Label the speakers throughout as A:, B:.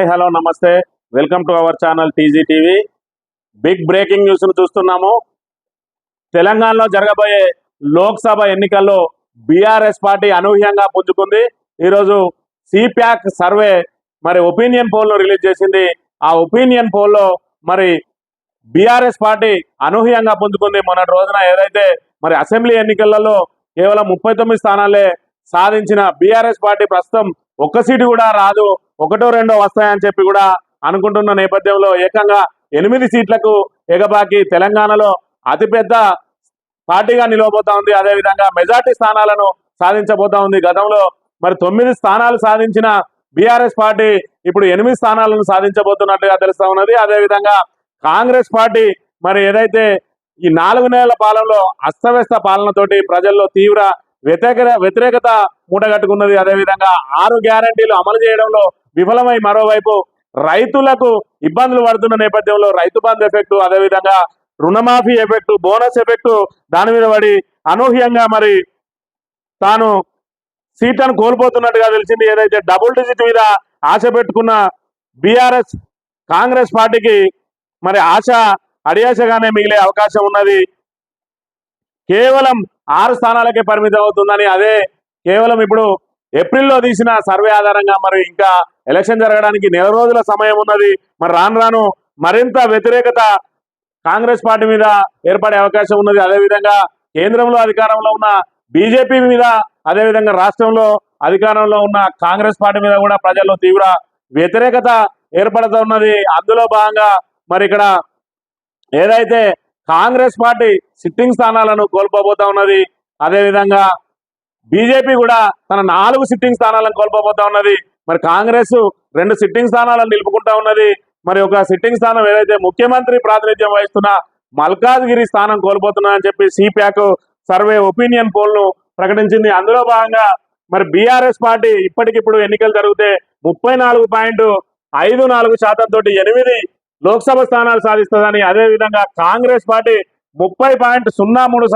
A: Hi hello నమస్తే. Welcome to our channel TG TV. Big breaking న్యూస్ను చూస్తున్నాము. తెలంగాణలో జరగబోయే లోక్సభ ఎన్నికల్లో బీఆర్ఎస్ పార్టీ అనూహ్యంగా పుంజుకుంది. ఈరోజు సిప్యాక్ సర్వే మరి ఒపీనియన్ పోల్ను రిలీజ్ చేసింది. ఆ ఒపీనియన్ పోల్లో మరి బీఆర్ఎస్ పార్టీ అనూహ్యంగా పుంజుకుంది. మొన్నటి రోజున ఏదైతే మరి అసెంబ్లీ ఎన్నికలలో కేవలం ముప్పై తొమ్మిది స్థానాలే సాధించిన బీఆర్ఎస్ పార్టీ ప్రస్తుతం ఒక్క సీటు కూడా రాదు ఒకటో రెండో వస్తాయని చెప్పి కూడా అనుకుంటున్న నేపథ్యంలో ఏకంగా ఎనిమిది సీట్లకు ఎగబాకి తెలంగాణలో అతిపెద్ద పార్టీగా నిలవబోతా ఉంది. అదేవిధంగా మెజార్టీ స్థానాలను సాధించబోతా ఉంది. గతంలో మరి తొమ్మిది స్థానాలు సాధించిన బీఆర్ఎస్ పార్టీ ఇప్పుడు ఎనిమిది స్థానాలను సాధించబోతున్నట్టుగా తెలుస్తా ఉన్నది. అదేవిధంగా కాంగ్రెస్ పార్టీ మరి ఏదైతే ఈ నాలుగు నెలల పాలనలో అస్తవ్యస్త పాలనతోటి ప్రజల్లో తీవ్ర వ్యతిరేక వ్యతిరేకత మూటగట్టుకున్నది. అదేవిధంగా ఆరు గ్యారంటీలు అమలు చేయడంలో విఫలమై మరోవైపు రైతులకు ఇబ్బందులు పడుతున్న నేపథ్యంలో రైతు బంధు ఎఫెక్టు అదేవిధంగా రుణమాఫీ ఎఫెక్టు బోనస్ ఎఫెక్టు దాని మీద పడి అనూహ్యంగా మరి తాను సీట్లను కోల్పోతున్నట్టుగా తెలిసింది. ఏదైతే డబుల్ డిజిట్ మీద ఆశ పెట్టుకున్న బీఆర్ఎస్ కాంగ్రెస్ పార్టీకి మరి ఆశ అడియాశగానే మిగిలే అవకాశం ఉన్నది. కేవలం ఆరు స్థానాలకే పరిమితం అవుతుందని అదే కేవలం ఇప్పుడు ఏప్రిల్లో తీసిన సర్వే ఆధారంగా మరి ఇంకా ఎలక్షన్ జరగడానికి నెల రోజుల సమయం ఉన్నది. మరి రాను రాను మరింత వ్యతిరేకత కాంగ్రెస్ పార్టీ మీద ఏర్పడే అవకాశం ఉన్నది. అదేవిధంగా కేంద్రంలో అధికారంలో ఉన్న బీజేపీ మీద అదేవిధంగా రాష్ట్రంలో అధికారంలో ఉన్న కాంగ్రెస్ పార్టీ మీద కూడా ప్రజల్లో తీవ్ర వ్యతిరేకత ఏర్పడుతూ ఉన్నది. అందులో భాగంగా మరి ఇక్కడ ఏదైతే కాంగ్రెస్ పార్టీ సిట్టింగ్ స్థానాలను కోల్పోబోతా ఉన్నది అదేవిధంగా బీజేపీ కూడా తన నాలుగు సిట్టింగ్ స్థానాలను కోల్పోబోతా ఉన్నది. మరి కాంగ్రెస్ రెండు సిట్టింగ్ స్థానాలను నిలుపుకుంటా ఉన్నది. మరి ఒక సిట్టింగ్ స్థానం ఏదైతే ముఖ్యమంత్రి ప్రాతినిధ్యం వహిస్తున్న మల్కాజ్గిరి స్థానం కోల్పోతున్నారని చెప్పి సిప్యాక్ సర్వే ఒపీనియన్ పోల్ను ప్రకటించింది. అందులో భాగంగా మరి బీఆర్ఎస్ పార్టీ ఇప్పటికిప్పుడు ఎన్నికలు జరిగితే ముప్పై నాలుగు పాయింట్ ఐదు నాలుగు శాతం తోటి ఎనిమిది లోక్సభ స్థానాలు సాధిస్తుందని అదేవిధంగా కాంగ్రెస్ పార్టీ ముప్పై పాయింట్ సున్నా మూడు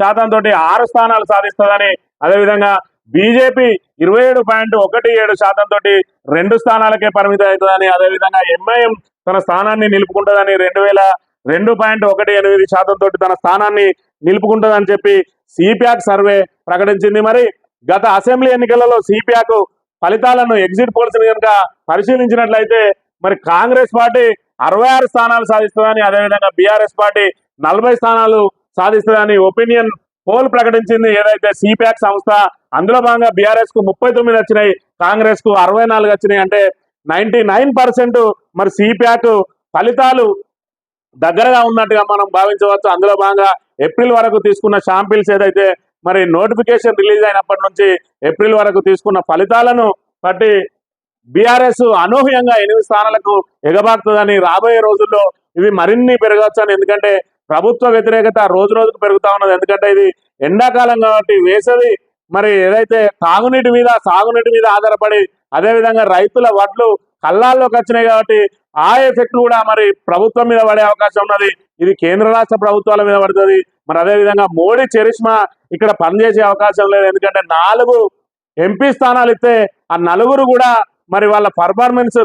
A: శాతం తోటి ఆరు స్థానాలు సాధిస్తుందని అదేవిధంగా బీజేపీ ఇరవై ఏడు పాయింట్ ఒకటి ఏడు శాతం తోటి రెండు స్థానాలకే పరిమితం అవుతుందని అదేవిధంగా ఎంఐఎం తన స్థానాన్ని నిలుపుకుంటుందని రెండు వేల రెండు పాయింట్ ఒకటి ఎనిమిది శాతం తోటి తన స్థానాన్ని నిలుపుకుంటుందని చెప్పి సిపిఆక్ సర్వే ప్రకటించింది. మరి గత అసెంబ్లీ ఎన్నికలలో సిపిఆక్ ఫలితాలను ఎగ్జిట్ పోల్స్ కనుక పరిశీలించినట్లయితే మరి కాంగ్రెస్ పార్టీ అరవై ఆరు స్థానాలు సాధిస్తుందని అదేవిధంగా బీఆర్ఎస్ పార్టీ నలభై స్థానాలు సాధిస్తుందని ఒపీనియన్ పోల్ ప్రకటించింది. ఏదైతే సిప్యాక్ సంస్థ అందులో భాగంగా బీఆర్ఎస్కు ముప్పై తొమ్మిది వచ్చినాయి కాంగ్రెస్కు అరవై నాలుగు వచ్చినాయి. అంటే నైన్టీ నైన్ పర్సెంట్ మరి సిప్యాక్ ఫలితాలు దగ్గరగా ఉన్నట్టుగా మనం భావించవచ్చు. అందులో భాగంగా ఏప్రిల్ వరకు తీసుకున్న షాంపిల్స్ ఏదైతే మరి నోటిఫికేషన్ రిలీజ్ అయినప్పటి నుంచి ఏప్రిల్ వరకు తీసుకున్న ఫలితాలను బట్టి బీఆర్ఎస్ అనూహ్యంగా ఎనిమిది స్థానాలకు ఎగబాకుతుందని రాబోయే రోజుల్లో ఇవి మరిన్ని పెరగవచ్చని ఎందుకంటే ప్రభుత్వ వ్యతిరేకత రోజు రోజుకు పెరుగుతా ఉన్నది. ఎందుకంటే ఇది ఎండాకాలం కాబట్టి వేసవి మరి ఏదైతే తాగునీటి మీద సాగునీటి మీద ఆధారపడి అదేవిధంగా రైతుల వడ్లు కళ్ళాల్లోకి వచ్చినాయి కాబట్టి ఆ ఎఫెక్ట్ కూడా మరి ప్రభుత్వం మీద పడే అవకాశం ఉన్నది. ఇది కేంద్ర రాష్ట్ర ప్రభుత్వాల మీద పడుతుంది. మరి అదేవిధంగా మోడీ చరిష్మా ఇక్కడ పనిచేసే అవకాశం లేదు. ఎందుకంటే నాలుగు ఎంపీ స్థానాలు ఇస్తే ఆ నలుగురు కూడా మరి వాళ్ళ పర్ఫార్మెన్స్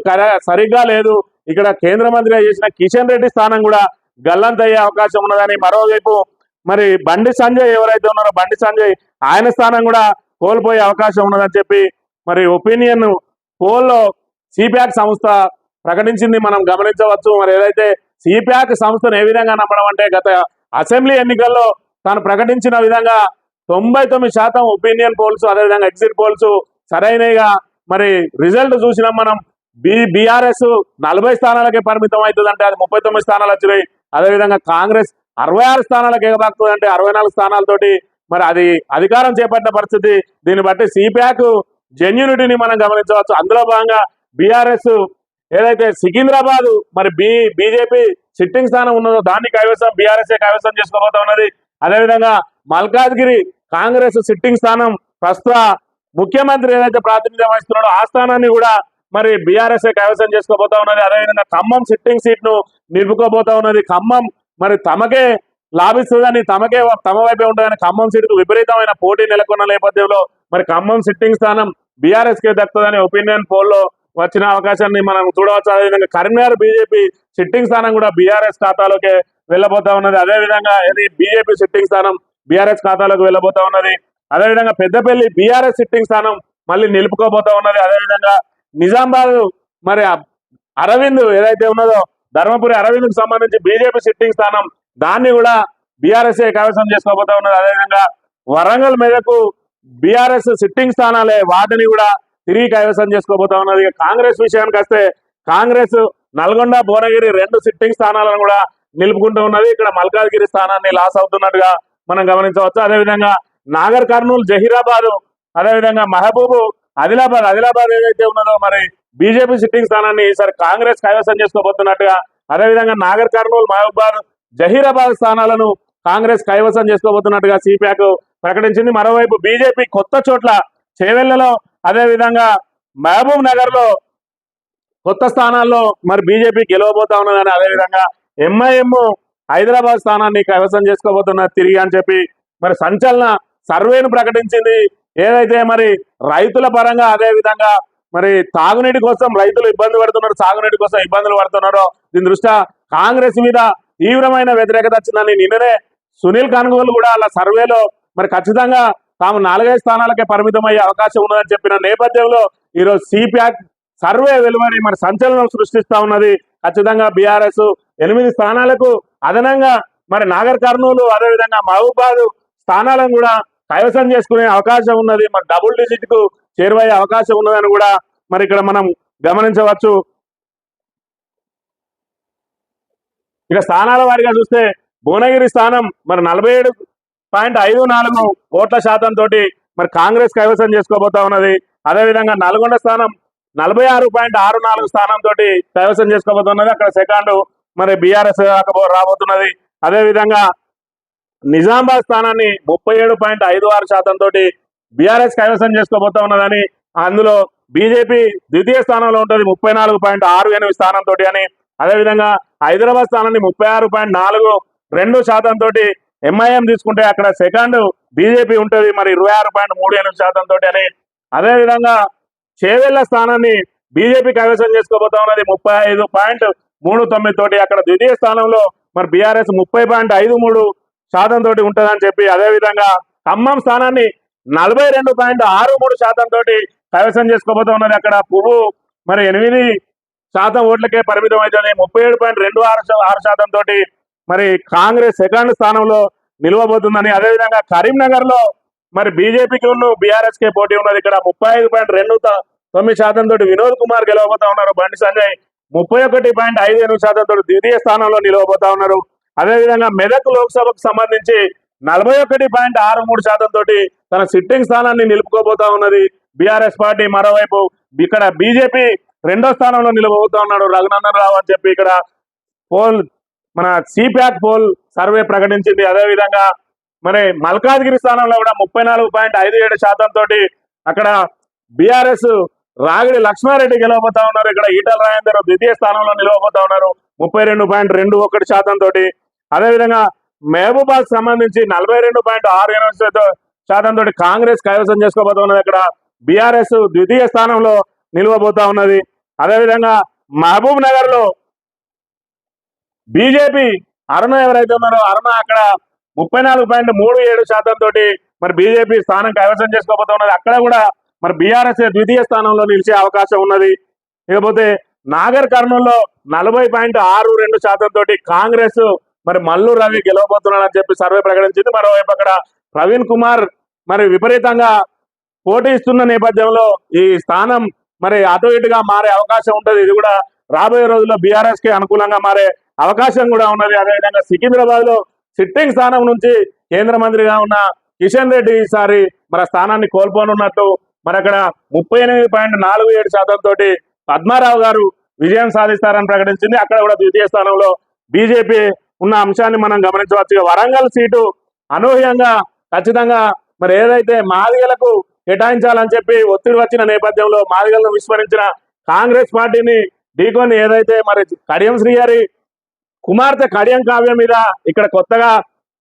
A: సరిగ్గా లేదు. ఇక్కడ కేంద్ర మంత్రిగా చేసిన కిషన్ రెడ్డి స్థానం కూడా గల్లంతయ్యే అవకాశం ఉన్నదని మరోవైపు మరి బండి సంజయ్ ఎవరైతే ఉన్నారో బండి సంజయ్ ఆయన స్థానం కూడా కోల్పోయే అవకాశం ఉన్నదని చెప్పి మరి ఒపీనియన్ పోల్లో సిప్యాక్ సంస్థ ప్రకటించింది మనం గమనించవచ్చు. మరి ఏదైతే సిప్యాక్ సంస్థను ఏ విధంగా నమ్మడం అంటే గత అసెంబ్లీ ఎన్నికల్లో తాను ప్రకటించిన విధంగా తొంభై తొమ్మిది శాతం ఒపీనియన్ పోల్స్ అదేవిధంగా ఎగ్జిట్ పోల్స్ సరైనవిగా మరి రిజల్ట్ చూసినాం మనం బి బీఆర్ఎస్ నలభై స్థానాలకే పరిమితం అవుతుంది అంటే అది ముప్పై తొమ్మిది స్థానాలు వచ్చినాయి. అదేవిధంగా కాంగ్రెస్ అరవై ఆరు స్థానాలకు ఎగబాకుతుంది అంటే అరవై నాలుగు స్థానాలతోటి మరి అది అధికారం చేపట్టిన పరిస్థితి. దీన్ని బట్టి సిప్యాక్ జెన్యునిటీని మనం గమనించవచ్చు. అందులో భాగంగా బీఆర్ఎస్ ఏదైతే సికింద్రాబాద్ మరి బి బీజేపీ సిట్టింగ్ స్థానం ఉన్నదో దాన్ని కైవసం బీఆర్ఎస్ కైవసం చేసుకోబోతా ఉన్నది అదేవిధంగా మల్కాజ్గిరి కాంగ్రెస్ సిట్టింగ్ స్థానం ప్రస్తుత ముఖ్యమంత్రి ఏదైతే ప్రాతినిధ్యం వహిస్తున్నాడో ఆ స్థానాన్ని కూడా మరి బీఆర్ఎస్ కైవసం చేసుకోబోతా ఉన్నది. అదేవిధంగా ఖమ్మం సిట్టింగ్ సీట్ను నిలుపుకోబోతా ఉన్నది. ఖమ్మం మరి తమకే లాభిస్తుందని తమకే తమ వైపే ఉంటుందని ఖమ్మం సీటుకు విపరీతమైన పోటీ నెలకొన్న నేపథ్యంలో మరి ఖమ్మం సిట్టింగ్ స్థానం బీఆర్ఎస్ కే దక్కుతుందని ఒపీనియన్ పోల్లో వచ్చిన అవకాశాన్ని మనం చూడవచ్చు. అదేవిధంగా కరీంనగర్ బీజేపీ సిట్టింగ్ స్థానం కూడా బీఆర్ఎస్ ఖాతాలోకే వెళ్ళబోతా ఉన్నది. అదేవిధంగా ఇది బీజేపీ సిట్టింగ్ స్థానం బీఆర్ఎస్ ఖాతాలోకి వెళ్ళబోతా ఉన్నది. అదేవిధంగా పెద్దపల్లి బీఆర్ఎస్ సిట్టింగ్ స్థానం మళ్ళీ నిలుపుకోబోతా ఉన్నది. అదేవిధంగా నిజామాబాద్ మరి అరవింద్ ఏదైతే ఉన్నదో ధర్మపురి అరవింద్కు సంబంధించి బీజేపీ సిట్టింగ్ స్థానం దాన్ని కూడా బీఆర్ఎస్ కైవసం చేసుకోబోతా ఉన్నది. అదేవిధంగా వరంగల్ మీదకు బీఆర్ఎస్ సిట్టింగ్ స్థానాలే వాటిని కూడా తిరిగి కైవసం చేసుకోబోతా ఉన్నది. కాంగ్రెస్ విషయానికి వస్తే కాంగ్రెస్ నల్గొండ భువనగిరి రెండు సిట్టింగ్ స్థానాలను కూడా నిలుపుకుంటూ ఉన్నది. ఇక్కడ మల్కాజ్గిరి స్థానాన్ని లాస్ అవుతున్నట్టుగా మనం గమనించవచ్చు. అదేవిధంగా నాగర్ కర్నూలు జహీరాబాద్ అదేవిధంగా మహబూబు ఆదిలాబాద్. ఆదిలాబాద్ ఏదైతే ఉన్నదో మరి బీజేపీ సిట్టింగ్ స్థానాన్ని ఈసారి కాంగ్రెస్ కైవసం చేసుకోబోతున్నట్టుగా అదేవిధంగా నాగర్ కర్నూలు మహబూబాద్ జహీరాబాద్ స్థానాలను కాంగ్రెస్ కైవసం చేసుకోబోతున్నట్టుగా సిపిఐకు ప్రకటించింది. మరోవైపు బీజేపీ కొత్త చోట్ల చేవెళ్ళలో అదేవిధంగా మహబూబ్ నగర్లో కొత్త స్థానాల్లో మరి బీజేపీ గెలవబోతా ఉన్నదని అదేవిధంగా ఎంఐఎం హైదరాబాద్ స్థానాన్ని కైవసం చేసుకోబోతున్నారు తిరిగి అని చెప్పి మరి సంచలన సర్వేను ప్రకటించింది. ఏదైతే మరి రైతుల పరంగా అదే విధంగా మరి తాగునీటి కోసం రైతులు ఇబ్బంది పడుతున్నారు సాగునీటి కోసం ఇబ్బందులు పడుతున్నారో దీని దృష్ట్యా కాంగ్రెస్ మీద తీవ్రమైన వ్యతిరేకత వచ్చిందని నిన్ననే సునీల్ కనుగోలు కూడా అలా సర్వేలో మరి ఖచ్చితంగా తాము నాలుగైదు స్థానాలకే పరిమితం అయ్యే అవకాశం ఉన్నదని చెప్పిన నేపథ్యంలో ఈరోజు సిప్యాక్ సర్వే వెలువడి మరి సంచలనం సృష్టిస్తా ఉన్నది. ఖచ్చితంగా బీఆర్ఎస్ ఎనిమిది స్థానాలకు అదనంగా మరి నాగర్ కర్నూలు అదేవిధంగా మహబూబాద్ స్థానాలను కూడా కైవసం చేసుకునే అవకాశం ఉన్నది. మరి డబుల్ డిజిట్కు చేరువయ్యే అవకాశం ఉన్నదని కూడా మరి ఇక్కడ మనం గమనించవచ్చు. ఇక స్థానాల వారిగా చూస్తే భువనగిరి స్థానం మరి నలభై ఏడు పాయింట్ ఐదు నాలుగు ఓట్ల శాతం తోటి మరి కాంగ్రెస్ కైవసం చేసుకోబోతా ఉన్నది. అదేవిధంగా నల్గొండ స్థానం నలభై ఆరు పాయింట్ ఆరు నాలుగు స్థానం తోటి కైవసం చేసుకోబోతున్నది. అక్కడ సెకండ్ మరి బీఆర్ఎస్ రాబోతున్నది. అదేవిధంగా నిజామాబాద్ స్థానాన్ని ముప్పై ఏడు పాయింట్ ఐదు ఆరు శాతం తోటి బీఆర్ఎస్ కైవసం చేసుకోబోతా ఉన్నదని అందులో బీజేపీ ద్వితీయ స్థానంలో ఉంటుంది ముప్పై నాలుగు పాయింట్ ఆరు ఎనిమిది స్థానం తోటి అని. అదేవిధంగా హైదరాబాద్ స్థానాన్ని ముప్పై ఆరు పాయింట్ నాలుగు రెండు శాతం తోటి ఎంఐఎం తీసుకుంటే అక్కడ సెకండ్ బీజేపీ ఉంటుంది మరి ఇరవై ఆరు పాయింట్ మూడు ఎనిమిది శాతం తోటి అని. అదేవిధంగా చేవెళ్ళ స్థానాన్ని బీజేపీ కైవసం చేసుకోబోతా ఉన్నది ముప్పై ఐదు పాయింట్ మూడు తొమ్మిది తోటి. అక్కడ ద్వితీయ స్థానంలో మరి బీఆర్ఎస్ ముప్పై పాయింట్ ఐదు మూడు శాతం తోటి ఉంటుందని చెప్పి అదే విధంగా ఖమ్మం స్థానాన్ని నలభై రెండు పాయింట్ ఆరు మూడు శాతం తోటి కైవసం చేసుకోబోతా ఉన్నది అక్కడ పువ్వు. మరి ఎనిమిది శాతం ఓట్లకే పరిమితం అవుతుంది ముప్పై ఏడు పాయింట్ రెండు ఆరు ఆరు శాతం తోటి మరి కాంగ్రెస్ సెకండ్ స్థానంలో నిలవబోతుందని అదేవిధంగా కరీంనగర్లో మరి బీజేపీకి ఉన్న బీఆర్ఎస్ కే పోటీ ఉన్నది. ఇక్కడ ముప్పై ఐదు పాయింట్ రెండు తొమ్మిది శాతం తోటి వినోద్ కుమార్ గెలవబోతా ఉన్నారు. బండి సంజయ్ ముప్పై ఒకటి పాయింట్ ఐదు ఎనిమిది శాతం తోటి ద్వితీయ స్థానంలో నిలవబోతా ఉన్నారు. అదేవిధంగా మెదక్ లోక్సభకు సంబంధించి నలభై ఒకటి పాయింట్ ఆరు మూడు శాతం తోటి తన సిట్టింగ్ స్థానాన్ని నిలుపుకోబోతా ఉన్నది. బీఆర్ఎస్ పార్టీ మరోవైపు ఇక్కడ బీజేపీ రెండో స్థానంలో నిలబోతా ఉన్నాడు. రఘునందన్ రావు అని చెప్పి ఇక్కడ పోల్ మన సిప్యాక్ పోల్ సర్వే ప్రకటించింది. అదేవిధంగా మరి మల్కాజ్గిరి స్థానంలో కూడా ముప్పై నాలుగు పాయింట్ ఐదు ఏడు శాతం తోటి అక్కడ బీఆర్ఎస్ రాగిడి లక్ష్మారెడ్డి గెలవబోతా ఉన్నారు. ఇక్కడ ఈటల రాజేందర్ ద్వితీయ స్థానంలో నిలవబోతా ఉన్నారు. ముప్పై రెండు పాయింట్ రెండు ఒకటి శాతం తోటి అదేవిధంగా మహబూబాద్ సంబంధించి నలభై రెండు పాయింట్ ఆరు ఎనిమిది శాతం- తోటి కాంగ్రెస్ కైవసం చేసుకోబోతున్నది ఇక్కడ. బీఆర్ఎస్ ద్వితీయ స్థానంలో నిలవబోతా ఉన్నది. అదేవిధంగా మహబూబ్ నగర్లో బీజేపీ అరుణ ఎవరైతే ఉన్నారో అరుణ అక్కడ ముప్పై నాలుగు పాయింట్ మూడు ఏడు శాతం తోటి మరి బీజేపీ స్థానం కైవసం చేసుకోబోతా ఉన్నది. అక్కడ కూడా మరి బీఆర్ఎస్ ద్వితీయ స్థానంలో నిలిచే అవకాశం ఉన్నది. ఇకపోతే నాగర్ కర్నూల్లో నలభై పాయింట్ ఆరు రెండు శాతం తోటి కాంగ్రెస్ మరి మల్లు రవి గెలవబోతున్నాడని చెప్పి సర్వే ప్రకటించింది. మరోవైపు అక్కడ ప్రవీణ్ కుమార్ మరి విపరీతంగా పోటీ ఇస్తున్న నేపథ్యంలో ఈ స్థానం మరి అటు ఇటుగా మారే అవకాశం ఉంటుంది. ఇది కూడా రాబోయే రోజుల్లో బీఆర్ఎస్కి అనుకూలంగా మారే అవకాశం కూడా ఉన్నది. అదేవిధంగా సికింద్రాబాద్లో సిట్టింగ్ స్థానం నుంచి కేంద్ర మంత్రిగా ఉన్న కిషన్ రెడ్డి ఈసారి మరి స్థానాన్ని కోల్పోనున్నట్టు మరి అక్కడ ముప్పై ఎనిమిది పాయింట్ నాలుగు ఏడు శాతం తోటి పద్మారావు గారు విజయం సాధిస్తారని ప్రకటించింది. అక్కడ కూడా ద్వితీయ స్థానంలో బీజేపీ ఉన్న అంశాన్ని మనం గమనించవచ్చు వరంగల్ సీటు అనూహ్యంగా ఖచ్చితంగా మరి ఏదైతే మాదిగలకు కేటాయించాలని చెప్పి ఒత్తిడి వచ్చిన నేపథ్యంలో మాదిగలను విస్మరించిన కాంగ్రెస్ పార్టీని ఢీకొని ఏదైతే మరి కడియం శ్రీగారి కుమార్తె కడియం కావ్య మీద ఇక్కడ కొత్తగా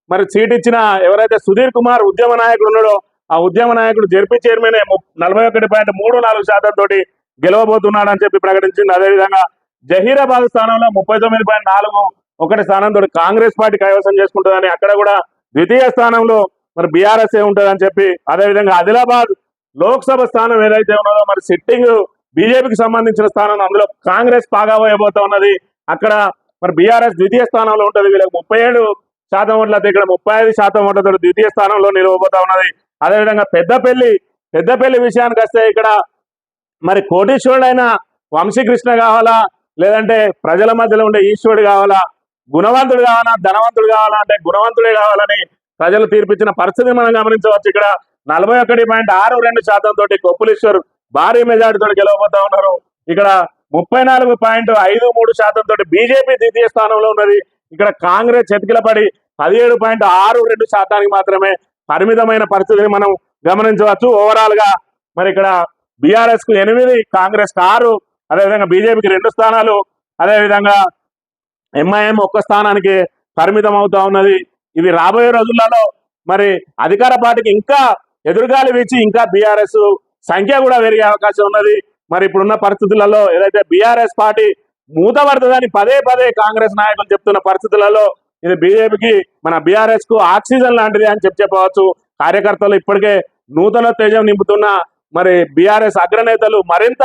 A: మరి సీట్ ఇచ్చిన ఎవరైతే సుధీర్ కుమార్ ఉద్యమ నాయకుడు ఉన్నాడో ఆ ఉద్యమ నాయకుడు జెడ్పీ చైర్మన్ నలభై ఒకటి పాయింట్ మూడు నాలుగు శాతం తోటి గెలవబోతున్నాడని చెప్పి ప్రకటించింది. అదేవిధంగా జహీరాబాద్ స్థానంలో ముప్పై తొమ్మిది పాయింట్ నాలుగు ఒకటి స్థానంతో కాంగ్రెస్ పార్టీ కైవసం చేసుకుంటుందని అక్కడ కూడా ద్వితీయ స్థానంలో మరి బీఆర్ఎస్ ఏ ఉంటుందని చెప్పి అదేవిధంగా ఆదిలాబాద్ లోక్సభ స్థానం ఏదైతే ఉన్నదో మరి సిట్టింగ్ బీజేపీకి సంబంధించిన స్థానం అందులో కాంగ్రెస్ పాగాబోయబోతా ఉన్నది. అక్కడ మరి బీఆర్ఎస్ ద్వితీయ స్థానంలో ఉంటుంది. వీళ్ళకి ముప్పై ఏడు శాతం ఓట్ల ఇక్కడ ముప్పై ఐదు శాతం ఓట్లతో ద్వితీయ స్థానంలో నిలవబోతా ఉన్నది. అదేవిధంగా పెద్దపల్లి పెద్దపల్లి విషయానికి వస్తే ఇక్కడ మరి కోటీశ్వరుడైన వంశీకృష్ణ కావాలా? లేదంటే ప్రజల మధ్యలో ఉండే ఈశ్వరుడు కావాలా? గుణవంతుడు కావాలా ధనవంతుడు కావాలా అంటే గుణవంతుడే కావాలని ప్రజలు తీర్పిచ్చిన పరిస్థితిని మనం గమనించవచ్చు. ఇక్కడ నలభై ఒకటి పాయింట్ ఆరు రెండు శాతం తోటి కొప్పులీశ్వర్ భారీ మెజార్టీతో గెలవబోతా ఉన్నారు. ఇక్కడ ముప్పై నాలుగు పాయింట్ ఐదు మూడు శాతం తోటి బీజేపీ ద్వితీయ స్థానంలో ఉన్నది. ఇక్కడ కాంగ్రెస్ చతికిలపడి పదిహేడు పాయింట్ ఆరు రెండు శాతానికి మాత్రమే పరిమితమైన పరిస్థితిని మనం గమనించవచ్చు. ఓవరాల్గా మరి ఇక్కడ బీఆర్ఎస్కు ఎనిమిది కాంగ్రెస్కు ఆరు అదేవిధంగా బీజేపీకి రెండు స్థానాలు అదేవిధంగా ఎంఐఎం ఒక్క స్థానానికి పరిమితం అవుతా ఉన్నది. ఇవి రాబోయే రోజులలో మరి అధికార పార్టీకి ఇంకా ఎదురుగాలి వీచి ఇంకా బీఆర్ఎస్ సంఖ్య కూడా పెరిగే అవకాశం ఉన్నది. మరి ఇప్పుడున్న పరిస్థితులలో ఏదైతే బీఆర్ఎస్ పార్టీ మూతపడుతుందని పదే పదే కాంగ్రెస్ నాయకులు చెప్తున్న పరిస్థితులలో ఇది బీజేపీకి మన బీఆర్ఎస్కు ఆక్సిజన్ లాంటిది అని చెప్పి చెప్పవచ్చు. కార్యకర్తలు ఇప్పటికే నూతన తేజం నింపుతున్న మరి బీఆర్ఎస్ అగ్రనేతలు మరింత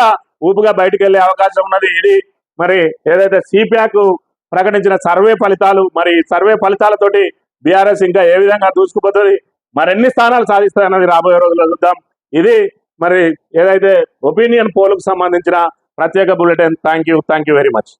A: ఊపుగా బయటకు వెళ్ళే అవకాశం ఉన్నది. ఇది మరి ఏదైతే సిప్యాక్ ప్రకటించిన సర్వే ఫలితాలు మరి సర్వే ఫలితాలతోటి బీఆర్ఎస్ ఇంకా ఏ విధంగా దూసుకుపోతుంది మరెన్ని స్థానాలు సాధిస్తాయన్నది రాబోయే రోజుల్లో చూద్దాం. ఇది మరి ఏదైతే ఒపీనియన్ పోలుకు సంబంధించిన ప్రత్యేక bulletin thank you thank you very much.